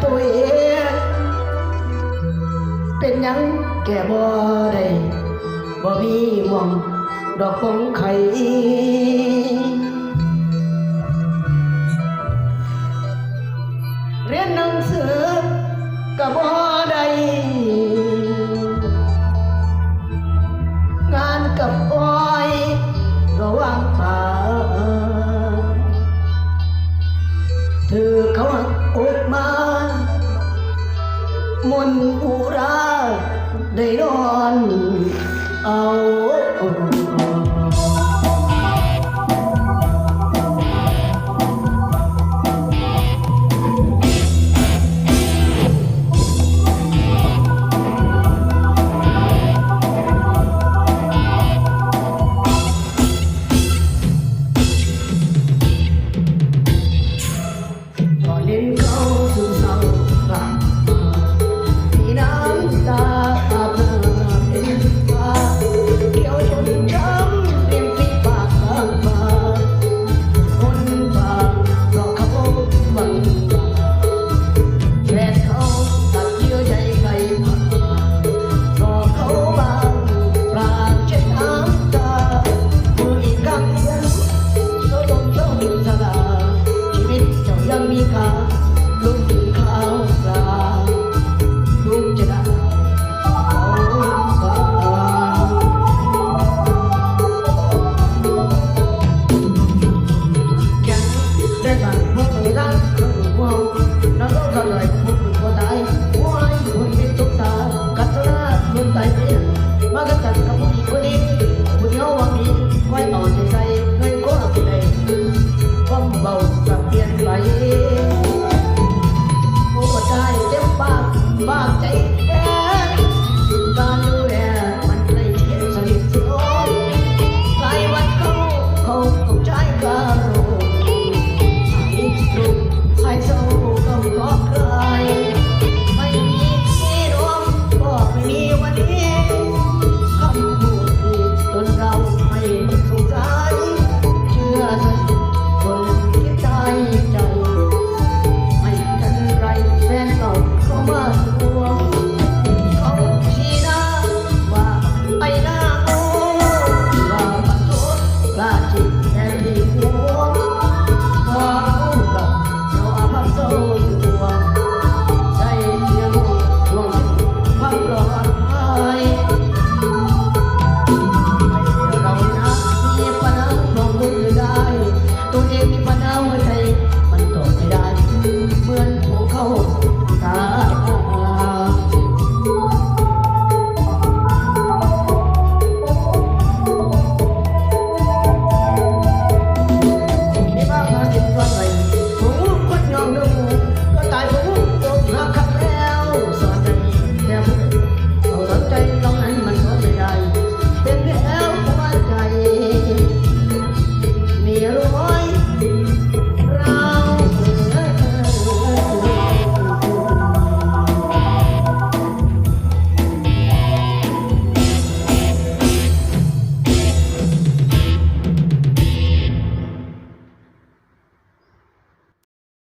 เกิดกับตัวเอง เป็นยังแก่บ่ได้บ่มีหม่องดอกของไข่เรียนหนังสือก็บ่ได้งานกับอ้อยก็ว่างเปล่าเธอเขาหักอกมา มนอุราได้นอนเอา 와.